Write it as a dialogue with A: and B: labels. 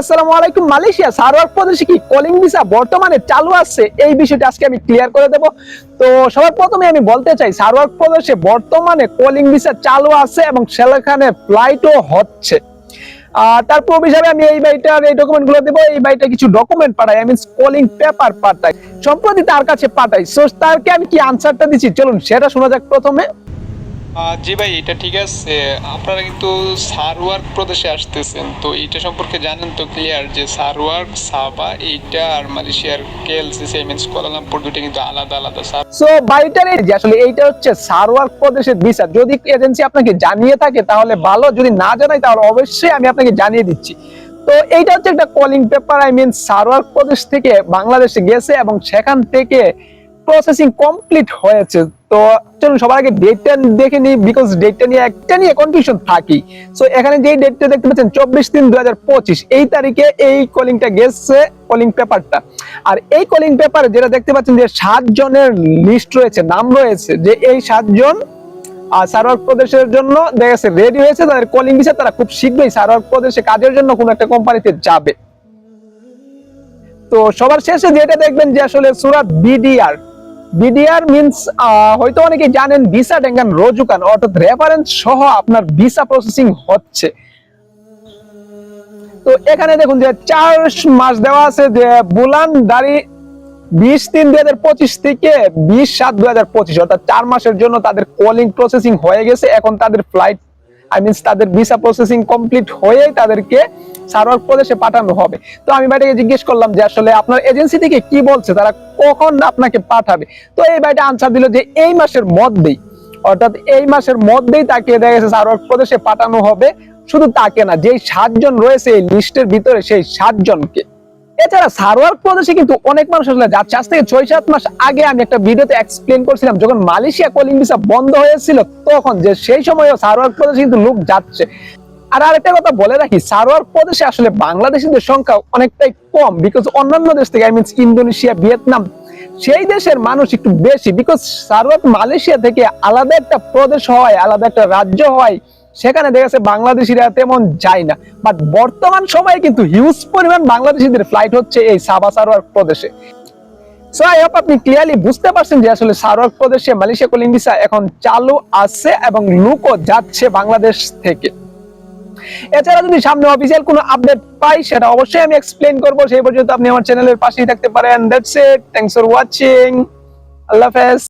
A: আসসালামু আলাইকুম। মালয়েশিয়া প্রদেশে কি কলিং ভিসা বর্তমানে চালু আছে? এই বিষয়টা আজকে আমি ক্লিয়ার করে দেব। তো সবার প্রথমে আমি বলতে চাই প্রদেশে বর্তমানে কলিং ভিসা চালু আছে এবং সেখানে ফ্লাইটও হচ্ছে। আর তার প্রুফ হিসাবে আমি এই বাইটার এই ডকুমেন্টগুলো দেবো। এই বাইটা কিছু ডকুমেন্ট পাঠাই মিনস কলিং পেপার পাঠাই। সম্প্রতি তার কাছে পাঠাই। সো তারকে আমি কি আনসারটা দিচ্ছি? চলুন, সেটা শোনা যাক প্রথমে।
B: জি ভাই, এটা ঠিক আছে। আপনারা কিন্তু সারওয়ার্ক প্রদেশে আসতেছেন, তো এইটা সম্পর্কে জানেন তো ক্লিয়ার যে সারওয়ার্ক, সাবা, এইটা আর মালয়েশিয়ার কেএলসিসি মিনস কোয়ালালামপুর দুটো কিন্তু আলাদা আলাদা সার।
A: সো বাইটার এই আসলে এইটা হচ্ছে সারওয়ার্ক প্রদেশের ভিসা যদি এজেন্সি আপনাকে জানিয়ে থাকে, তাহলে ভালো, যদি না জানাই তাহলে অবশ্যই আমি আপনাকে জানিয়ে দিচ্ছি। তো এইটা হচ্ছে একটা calling paper I mean Sarawak প্রদেশ থেকে বাংলাদেশে গেছে এবং সেখান থেকে প্রসেসিং কমপ্লিট হয়েছে। তো চলুন সবার আগে ডেটটা দেখে নিই বিকজ ডেটটা নিয়ে একটা নিয়ে কনফিউশন থাকি। সো এখানে যেই ডেটটা দেখতে পাচ্ছেন, চব্বিশ তিন দুই এই তারিখে এই কলিংটা গেছে কলিং পেপারটা আর এই কলিং পেপারে যেটা দেখতে পাচ্ছেন যে সাত জনের লিস্ট রয়েছে, নাম রয়েছে, যে এই সাতজন সারওয়ার্ক প্রদেশের জন্য দেখা গেছে রেডি হয়েছে, তাদের কলিং ভিসা তারা খুব শীঘ্রই সারওয়ার্ক প্রদেশে কাজের জন্য কোনো একটা কোম্পানিতে যাবে। তো সবার শেষে যেটা দেখবেন যে আসলে সুরাত বিডিআর বিডিআর মিন্স হয়তো অনেকে জানেন ভিসা ডেঙ্গান রোজুকান অর্থাৎ রেফারেন্স সহ আপনার ভিসা প্রসেসিং হচ্ছে। তো এখানে দেখুন যে চার মাস দেওয়া আছে, যে বুলান দাড়ি বিশ তিন দুই হাজার পঁচিশ থেকে বিশ সাত দুই হাজার পঁচিশ, অর্থাৎ চার মাসের জন্য তাদের কলিং প্রসেসিং হয়ে গেছে। এখন তাদের ফ্লাইট আই মিনস তাদের ভিসা প্রসেসিং কমপ্লিট হয়েই তাদেরকে সারওয়ার্ক প্রদেশে পাঠানো হবে। তো আমি ভাইটাকে জিজ্ঞেস করলাম যে আসলে আপনার এজেন্সি থেকে কি বলছে? তারা কখন আপনাকে পাঠাবে? তো এই ভাইটা আনসার দিল যে এই মাসের মধ্যেই। অর্থাৎ এই মাসের মধ্যেই তাকে দেখা গেছে সারওয়ার্ক প্রদেশে পাঠানো হবে। শুধু তাকে না, যেই সাতজন রয়েছে এই লিস্টের ভিতরে সেই সাতজনকে। এছাড়া সারওয়ার্ক প্রদেশে কিন্তু অনেক মানুষ আসলে যাচ্ছে। আজ থেকে ছয় সাত মাস আগে আমি একটা ভিডিওতে এক্সপ্লেন করছিলাম, যখন মালয়েশিয়া কলিং ভিসা বন্ধ হয়েছিল, তখন যে সেই সময়ও সারোয়ার প্রদেশে কিন্তু লোক যাচ্ছে। আর আরেকটা কথা বলে রাখি সারোয়ার প্রদেশে আসলে বাংলাদেশিদের সংখ্যা অনেকটাই কম বিকজ অন্যান্য দেশ থেকে আই মিনস ইন্দোনেশিয়া, ভিয়েতনাম সেই দেশের মানুষ একটু বেশি বিকজ সারওয়ার্ক মালয়েশিয়া থেকে আলাদা একটা প্রদেশ হয়, আলাদা একটা রাজ্য হয়, সেখানে দেখা যাচ্ছে বাংলাদেশিরা তেমন যায় না। বাট বর্তমান সময়ে কিন্তু হিউজ পরিমাণ বাংলাদেশিদের ফ্লাইট হচ্ছে এই সাবা সারোয়ার প্রদেশে। সো আই হোপ আপনি ক্লিয়ারলি বুঝতে পারছেন যে আসলে সারোয়ার প্রদেশে মালয়েশিয়া কলিং ভিসা এখন চালু আছে এবং লুকও যাচ্ছে বাংলাদেশ থেকে। এছাড়া যদি সামনে অফিসিয়াল কোনো আপডেট পাই, সেটা অবশ্যই আমি এক্সপ্লেন করব। সেই পর্যন্ত আপনি আমার চ্যানেলের পাশেই থাকতে পারেন। That's it thanks for watching Allah হাফেজ।